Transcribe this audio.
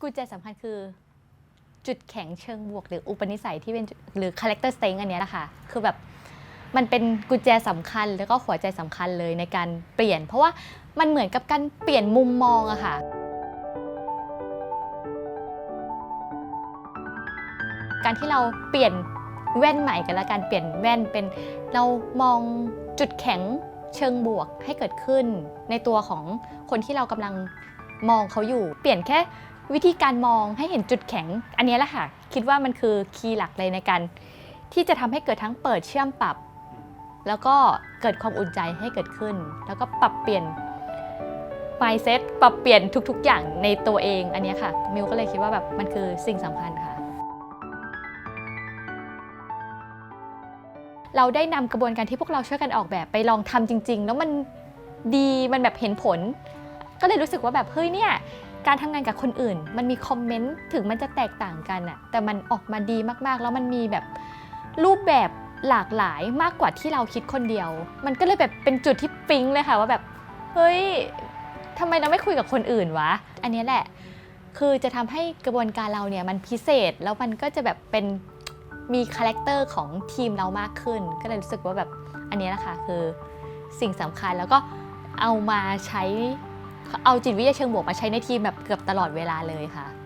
กุญแจสำคัญคือ จุดแข็งเชิงบวก หรืออุปนิสัยที่เป็นหรือ character strength อันเนี้ยแหละค่ะคือแบบมันเป็นกุญแจสำคัญแล้วก็หัวใจสำคัญเลยในการเปลี่ยน เพราะว่ามันเหมือนกับการเปลี่ยนมุมมองอะค่ะ การที่เราเปลี่ยนแว่นใหม่กันละการเปลี่ยนแว่นเป็นเรามองจุดแข็งเชิงบวกให้เกิดขึ้น ในตัวของคนที่เรากำลังมองเขาอยู่ เปลี่ยนแค่ วิธีการมองให้เห็นจุดแข็ง อันนี้แหละค่ะ คิดว่ามันคือคีย์หลักเลยในการที่จะทำให้เกิดทั้งเปิดเชื่อมปรับ แล้วก็เกิดความอุ่นใจให้เกิดขึ้น แล้วก็ปรับเปลี่ยน mindset ปรับเปลี่ยนทุก ๆ อย่างในตัวเอง อันนี้ค่ะ มิวก็เลยคิดว่าแบบมันคือสิ่งสำคัญค่ะ เราได้นำกระบวนการที่พวกเราช่วยกันออกแบบไปลองทำจริง ๆ แล้วมันดีมันแบบเห็นผล ก็เลยรู้สึกว่าแบบเฮ้ยเนี่ย การทำงานกับคนอื่น มันมีคอมเมนต์ถึงมันจะแตกต่างกันอะแต่มันออกมาดีมากๆ แล้วมันมีแบบรูปแบบหลากหลายมากกว่าที่เราคิดคนเดียว มันก็เลยแบบเป็นจุดที่ปิ๊งเลยค่ะว่าแบบเฮ้ยทำไมเราไม่คุยกับคนอื่นวะ อันนี้แหละ คือจะทำให้กระบวนการเราเนี่ยมันพิเศษแล้วมันก็จะแบบเป็นมีคาแรคเตอร์ของทีมเรามากขึ้น ก็เลยรู้สึกว่าแบบอันนี้นะคะคือสิ่งสำคัญแล้วก็เอามาใช้ เอาจิตวิทยาเชิงบวกมาใช้ในทีมแบบเกือบตลอดเวลาเลยค่ะ